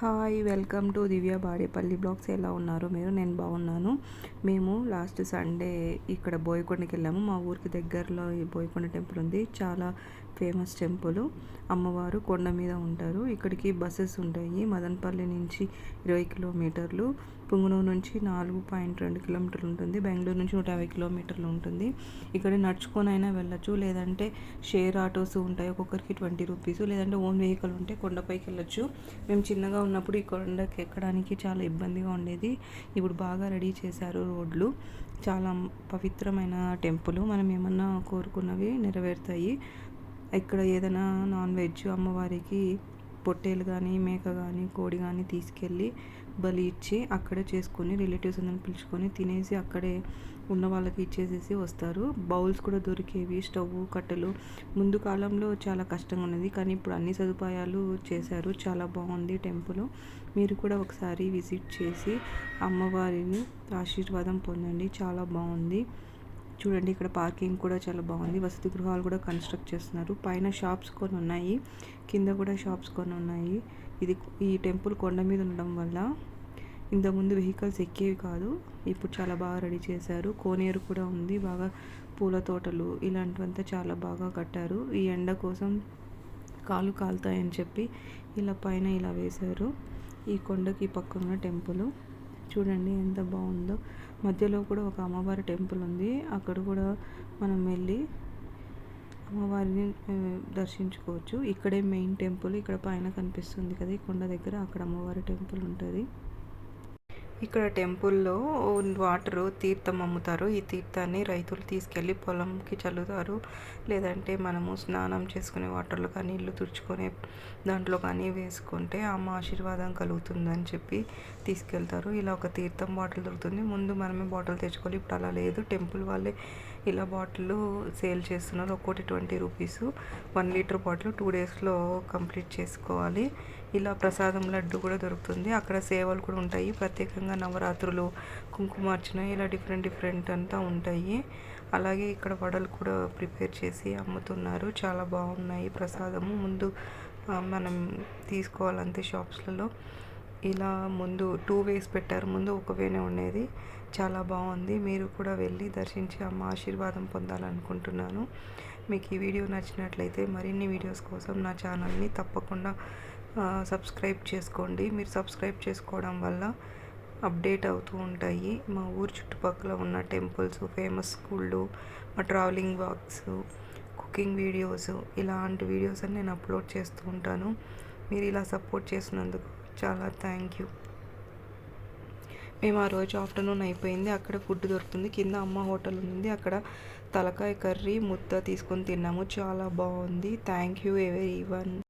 Hi welcome to Divya Badepalli blogs. ఎలా ఉన్నారు మీరు? నేను బాగున్నాను. మేము లాస్ట్ సండే ఇక్కడ బోయకొండకి వెళ్ళాము. మా ఊరికి దగ్గరలో ఈ బోయకొండ టెంపుల్ ఉంది. చాలా ఫేమస్ టెంపుల్. అమ్మవారు కొండ మీద ఉంటారు. ఇక్కడికి బస్సెస్ ఉంటాయి. మదనపల్లి నుంచి ఇరవై కిలోమీటర్లు. పుంగనూరు నుంచి నాలుగు పాయింట్ రెండు కిలోమీటర్లు ఉంటుంది. బెంగళూరు నుంచి నూట యాభై కిలోమీటర్లు ఉంటుంది. ఇక్కడ నడుచుకొని అయినా వెళ్ళచ్చు. లేదంటే షేర్ ఆటోస్ ఉంటాయి. ఒక్కొక్కరికి ట్వంటీ రూపీస్. లేదంటే ఓన్ వెహికల్ ఉంటే కొండపైకి వెళ్ళచ్చు. మేము చిన్నగా ఉన్నప్పుడు ఈ కొండకి ఎక్కడానికి చాలా ఇబ్బందిగా ఉండేది. ఇప్పుడు బాగా రెడీ చేశారు రోడ్లు. చాలా పవిత్రమైన టెంపుల్. మనం ఏమన్నా కోరుకున్నవి నెరవేరుతాయి. ఇక్కడ ఏదైనా నాన్ వెజ్ అమ్మవారికి పొట్టేలు కానీ మేక కానీ కోడి కానీ తీసుకెళ్ళి బలి ఇచ్చి అక్కడే చేసుకొని రిలేటివ్స్ అందరిని పిలుచుకొని తినేసి అక్కడే ఉన్న వాళ్ళకి ఇచ్చేసేసి వస్తారు. బౌల్స్ కూడా దొరికేవి స్టవ్ కట్టెలు. ముందు కాలంలో చాలా కష్టంగా ఉన్నది కానీ ఇప్పుడు అన్ని సదుపాయాలు చేశారు. చాలా బాగుంది టెంపుల్. మీరు కూడా ఒకసారి విజిట్ చేసి అమ్మవారిని ఆశీర్వాదం పొందండి. చాలా బాగుంది. చూడండి ఇక్కడ పార్కింగ్ కూడా చాలా బాగుంది. వసతి గృహాలు కూడా కన్స్ట్రక్ట్ చేస్తున్నారు. పైన షాప్స్ కొన్ని ఉన్నాయి. కింద కూడా షాప్స్ కొన్ని ఉన్నాయి. ఇది ఈ టెంపుల్ కొండ మీద ఉండడం వల్ల ఇంతకుముందు వెహికల్స్ ఎక్కేవి కాదు ఇప్పుడు చాలా బాగా రెడీ చేశారు. కోనేరు కూడా ఉంది. బాగా పూల తోటలు ఇలాంటివంతా చాలా బాగా కట్టారు. ఈ ఎండ కోసం కాలు కాలుతాయని చెప్పి ఇలా పైన ఇలా వేశారు. ఈ కొండకి పక్కన టెంపుల్. చూడండి ఎంత బాగుందో. మధ్యలో కూడా ఒక అమ్మవారి టెంపుల్ ఉంది. అక్కడ కూడా మనం వెళ్ళి అమ్మవారిని దర్శించుకోవచ్చు. ఇక్కడే మెయిన్ టెంపుల్ ఇక్కడ పైన కనిపిస్తుంది కదా ఈ కొండ దగ్గర. అక్కడ అమ్మవారి టెంపుల్ ఉంటుంది. ఇక్కడ టెంపుల్లో వాటరు తీర్థం అమ్ముతారు. ఈ తీర్థాన్ని రైతులు తీసుకెళ్ళి పొలంకి చల్లుతారు. లేదంటే మనము స్నానం చేసుకునే వాటర్లో కానీ ఇల్లు తుడుచుకునే దాంట్లో కానీ వేసుకుంటే అమ్మ ఆశీర్వాదం కలుగుతుందని చెప్పి తీసుకెళ్తారు. ఇలా ఒక తీర్థం బాటిల్ దొరుకుతుంది. ముందు మనమే బాటిల్ తెచ్చుకోవాలి. ఇప్పుడు అలా లేదు. టెంపుల్ వాళ్ళే ఇలా బాటిల్ సేల్ చేస్తున్నారు. ఒక్కోటి twenty rupees. One litre bottle two డేస్లో కంప్లీట్ చేసుకోవాలి. ఇలా ప్రసాదం లడ్డు కూడా దొరుకుతుంది. అక్కడ సేవలు కూడా ఉంటాయి. ప్రత్యేకంగా నవరాత్రులు కుంకుమార్చన ఇలా డిఫరెంట్ డిఫరెంట్ అంతా ఉంటాయి. అలాగే ఇక్కడ వడలు కూడా ప్రిపేర్ చేసి అమ్ముతున్నారు. చాలా బాగున్నాయి ప్రసాదము. ముందు మనం తీసుకోవాలంతే షాప్స్లలో. ఇలా ముందు టూ వేస్ పెట్టారు. ముందు ఒక వేనే ఉండేది. చాలా బాగుంది. మీరు కూడా వెళ్ళి దర్శించి అమ్మ ఆశీర్వాదం పొందాలనుకుంటున్నాను. మీకు ఈ వీడియో నచ్చినట్లయితే మరిన్ని వీడియోస్ కోసం నా ఛానల్ని తప్పకుండా సబ్స్క్రైబ్ చేసుకోండి. మీరు సబ్స్క్రైబ్ చేసుకోవడం వల్ల అప్డేట్ అవుతూ ఉంటాయి. మా ఊరు చుట్టుపక్కల ఉన్న టెంపుల్స్ ఫేమస్ స్కూళ్ళు మా ట్రావెలింగ్ వాక్స్ కుకింగ్ వీడియోస్ ఇలాంటి వీడియోస్ అని నేను అప్లోడ్ చేస్తూ ఉంటాను. మీరు ఇలా సపోర్ట్ చేసినందుకు చాలా థ్యాంక్ యూ మేము ఆ రోజు ఆఫ్టర్నూన్ అయిపోయింది. అక్కడ ఫుడ్ దొరుకుతుంది. కింద అమ్మ హోటల్ ఉంది. అక్కడ తలకాయ కర్రీ ముద్ద తీసుకొని తిన్నాము. చాలా బాగుంది. Thank you every one